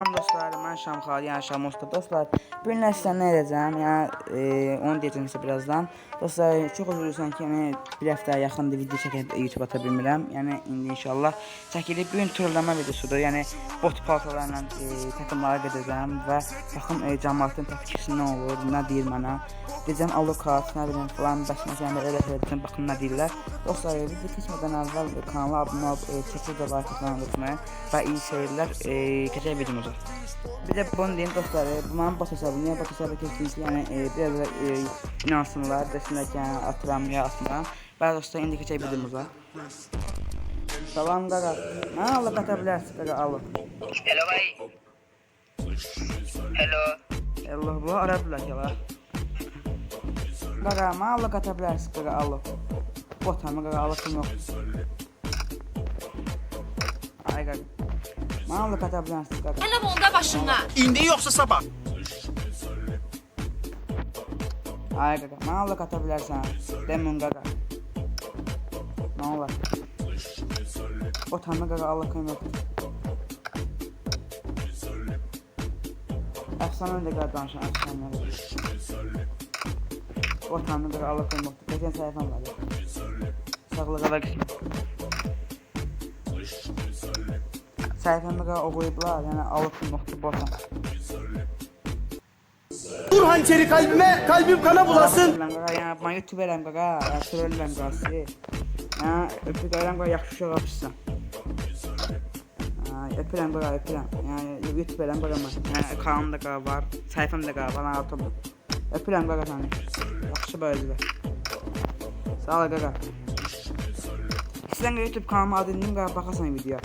Dostlar, mən Şamxali, yəni Şamosta dostlar. Bu gün sizə nə edəcəm? Yəni e, onu deyəcəm sizə birazdan. Dostlar, çox üzr istəyirəm ki, yəni bir həftəyə yaxındır video çəkib YouTube ata bilmirəm. Yəni indi inşallah çəkilib bu gün turlama videosudur. Yəni bot paltalarla e, takımlara gedəcəm və baxın e, cəmaətin təpkisi nə olur, nə deyir mənə. Deyəcəm alokat, nə bilim falan, bəs məsələn belə elə edəcəm, baxın nə deyirlər. Dostlar, e, video keçmədən əvvəl kanala abunə olub, e, çəkir də like atmayı unutmayın və iyi seyirlər. E, keçək videomuza arkadaşlar. Bir de bunu diyeyim dostlar, e, bunların bot hesabı, niye bot hesabı kesinlikle yani e, biraz da e, inansınlar, desinler ki yani atıram ya aslında. Ben dostlar indi geçebilirim şey uza. Tamam gaga, ne alıp atabilirsin gaga alıp. Hello bay. Hello. Hello bu Araplar ya var. Gaga ne alıp atabilirsin gaga alıp. Bot ama gaga alıp yok. Ay gaga. Mənə Allah qata bilərsin qaqa. Ələm onda başına. İndi yoxsa sabah? Ay qaqa, mənə Allah qata bilərsən. Demon qaqa. Nə olar? O tanrı qaqa Allah yox. Əfsanə də qaqa danışan əfsanə. O tanrı qaqa Allah yox. Geçən səhifəm var. Sağlığa qismət. Qaqa oxuyublar, yəni Allah kim yoxdur boşan. Vur hançeri kalbime, kalbim kana bulasın. Lan qaqa, yəni mən youtuberəm qaqa, yəni trolləm qası. Yəni öpürəm qaqa yaxşı uşaq apışsan. Öpürəm qaqa, öpürəm. Yəni youtuberəm qaqa mən. Yəni kanalım da qaqa var, də qaqa var, mən atam. Öpürəm qaqa səni. Yaxşı böyüdülər. Sağ ol. İstəyən qaqa YouTube kanalıma adını qaqa baxasan videoya.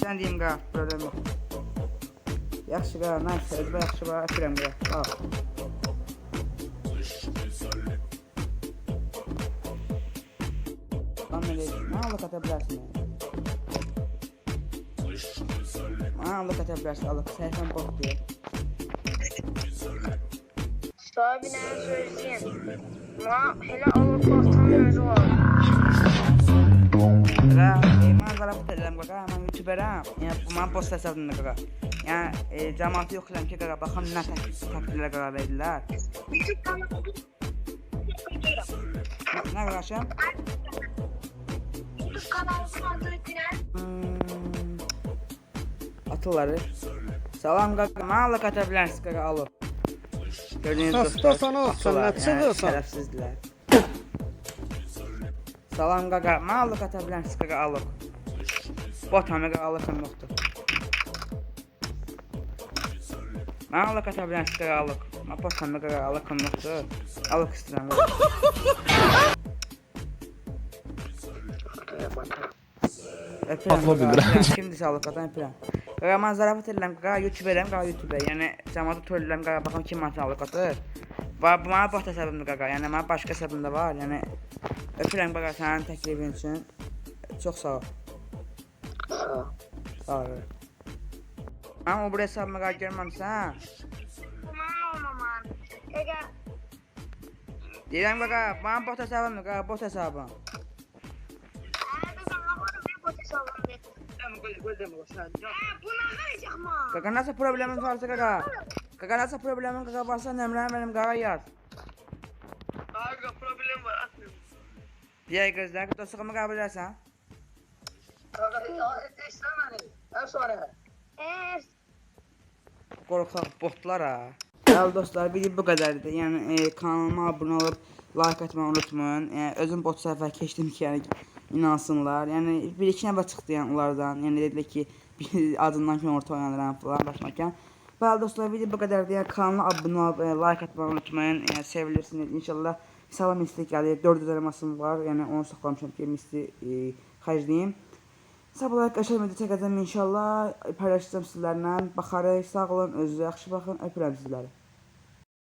Sən deyim problem yox. Yaxşı qaqa, nice, özbə yaxşı qaqa, öpürəm qaqa. Sağ ol. Lan belə, nə Allah qata bilərsin yəni. Nə Allah qata bilərsin, Allah səhifən bot deyir. Sahibine söyleyeyim. Ma hele avukattan mevzu var. Qaqa, e, mən zarafat edirəm qaqa, mən youtuberəm. Yəni bu mənim post hesabımda qaqa. Yəni e, ki, təklif təkliflər qaqa verdilər. YouTube kanalı Nə, nə qardaşım? YouTube kanalının adını bilen Hmm, atılları. Salam qata bilərsin qaqa, alo. Gördüyünüz Xəstə dostlar, sana olsun, yəni çıxırsan? Şərəfsizdilər. Salam Allah qata bilərsin qaqa, alo. Bot Allah kim yoxdur. Mənə Allah qata bilərsin qaqa, alo. Mən bot hamı qaqa, Allah kim yoxdur. Alo istəyirəm. qaqa. Öpürəm qaqa, öpürəm. Kimdir sağlıq qatan öpürəm. Qaqa mən zarafat edirəm qaqa, youtuberəm qaqa youtuber. Yəni cəmaatı trolləyirəm qaqa, baxın kim mənə sağlıq qatır. Və bu mənim bot hesabımdır qaqa, yəni mənim başqa hesabım da var. Yəni öpürəm qaqa sənin təklifin üçün. Çox sağ ol. Sorry. Kamu berasa mengajar mansa. Mau maman. Ega. Dirang baka, pam posta saban baka, posta saban. Kakak nasa problem ang farsa kakak. Kakak nasa problem ang kakak farsa na mga mga gagayat. Kaka problem ba Ya Yay, guys, dahil ito sa kamagabala sa? İstemedi. En sonra. Botlar ha. Bəli dostlar, video bu qədərdir. Yəni e, kanalıma abunə olub like etməyi unutmayın. Yəni özüm bot səhifə keçdim ki, yəni inansınlar. Yəni bir iki nəfər çıxdı yəni onlardan. Yəni dedilər ki, adından ki orta oynanıram falan başlamakən. Bəli dostlar, video bu qədərdir. Yəni kanalıma abunə olub e, like etməyi unutmayın. Yəni sevilirsiniz inşallah. Salam isti gəlir. 400 eləmasım var. Yəni onu saxlamışam ki, misli e, xərcləyim. Sabah olaraq qəşəng video çəkəcəm inşallah. Paylaşacağım sizlərlə. Baxarıq. Sağ olun, özünüzə yaxşı baxın. Öpürəm sizləri.